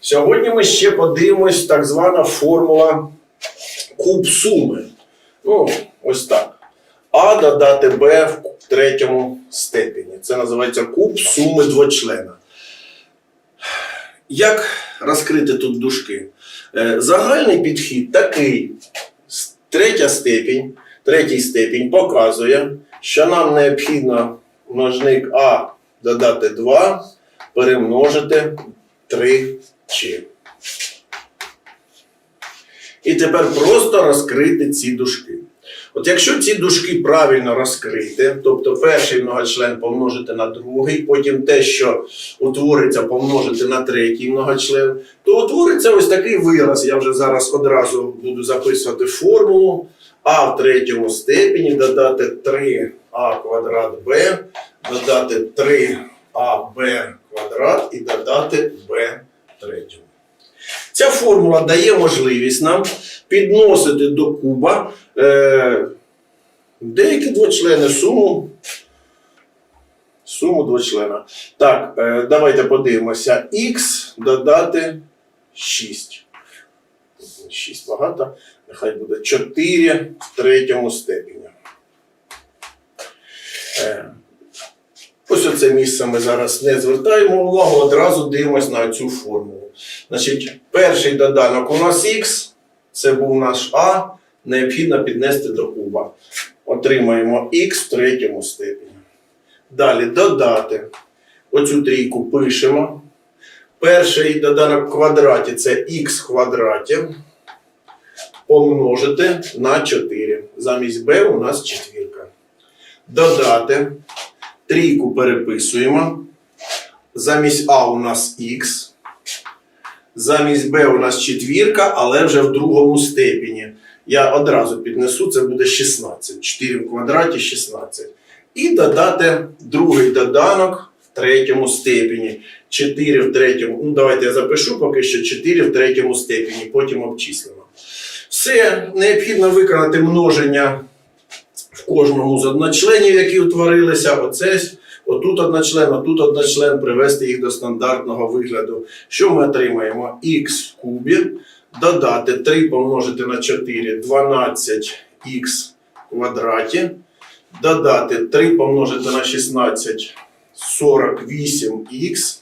Сьогодні ми ще подивимось так звана формула куб суми. Ну, ось так. А додати Б в третьому степені. Це називається куб суми двочлена. Як розкрити тут дужки? Е, Загальний підхід такий. Третя степінь, третій степінь показує, що нам необхідно множник А додати 2, перемножити 3 чи. І тепер просто розкрити ці дужки. От якщо ці дужки правильно розкрити, тобто перший многочлен помножити на другий, потім те, що утвориться, помножити на третій многочлен, то утвориться ось такий вираз. Я вже зараз одразу буду записувати формулу. А в третьому степені додати 3а квадрат b, додати 3аб квадрат і додати b третьому. Ця формула дає можливість нам підносити до куба е, деякі двочлени суму. Суму двочлена. Так, е, давайте подивимося. Х додати 6. 6 багато. Нехай буде 4 в третьому степені. Е, Оце місце ми зараз не звертаємо увагу, одразу дивимось на цю формулу. Значить, перший доданок у нас х, це був наш А, необхідно піднести до куба. Отримаємо х в третьому степені. Далі додати. Оцю трійку пишемо. Перший доданок в квадраті це х квадраті. Помножити на 4. Замість b у нас четвірка. Додати. Трійку переписуємо. Замість А у нас х. Замість b у нас четвірка, але вже в другому степені. Я одразу піднесу, це буде 16. 4 в квадраті 16. І додати другий доданок в третьому степені. 4 в третьому. Ну, давайте я запишу поки що 4 в третьому степені, потім обчислимо. Все, необхідно виконати множення кожному з одночленів, які утворилися. Оце, отут одночлен, отут одночлен, привести їх до стандартного вигляду. Що ми отримаємо? Х в кубі, додати 3 помножити на 4, 12х в квадраті, додати 3 помножити на 16, 48х,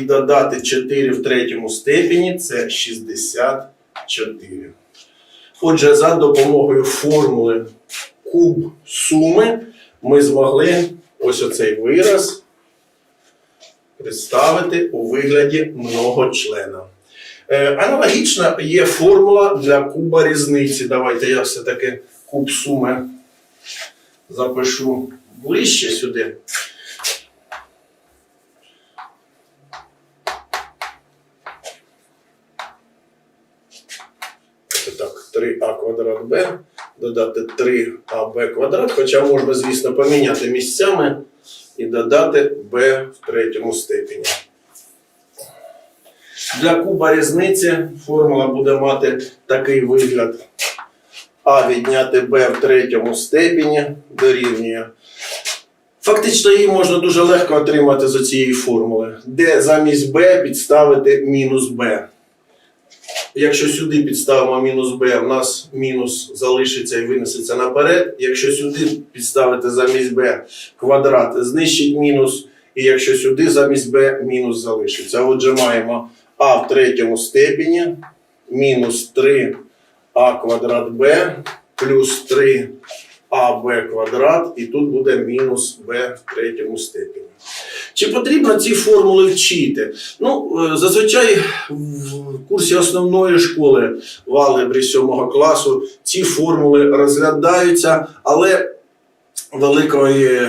і додати 4 в третьому степені це 64. Отже, за допомогою формули куб суми ми змогли ось оцей вираз представити у вигляді многочлена. Е, аналогічна є формула для куба різниці. Давайте я все-таки куб суми запишу ближче сюди. Так, 3а квадрат b додати 3аб квадрат, хоча можна, звісно, поміняти місцями і додати b в третьому степені. Для куба різниці формула буде мати такий вигляд. А відняти b в третьому степені дорівнює. Фактично її можна дуже легко отримати з цієї формули, де замість b підставити мінус b. Якщо сюди підставимо мінус b, у нас мінус залишиться і винесеться наперед. Якщо сюди підставити замість b квадрат, знищить мінус. І якщо сюди замість b мінус залишиться. Отже, маємо а в третьому степені мінус 3а квадрат b плюс 3аб квадрат, і тут буде мінус b в третьому степені. Чи потрібно ці формули вчити? Ну, е, зазвичай в курсі основної школи в алгебрі 7 класу ці формули розглядаються, але великої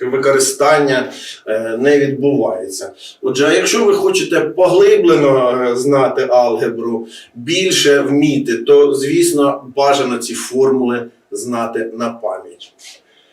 використання е, не відбувається. Отже, якщо ви хочете поглиблено е, знати алгебру, більше вміти, то звісно бажано ці формули знати на пам'ять.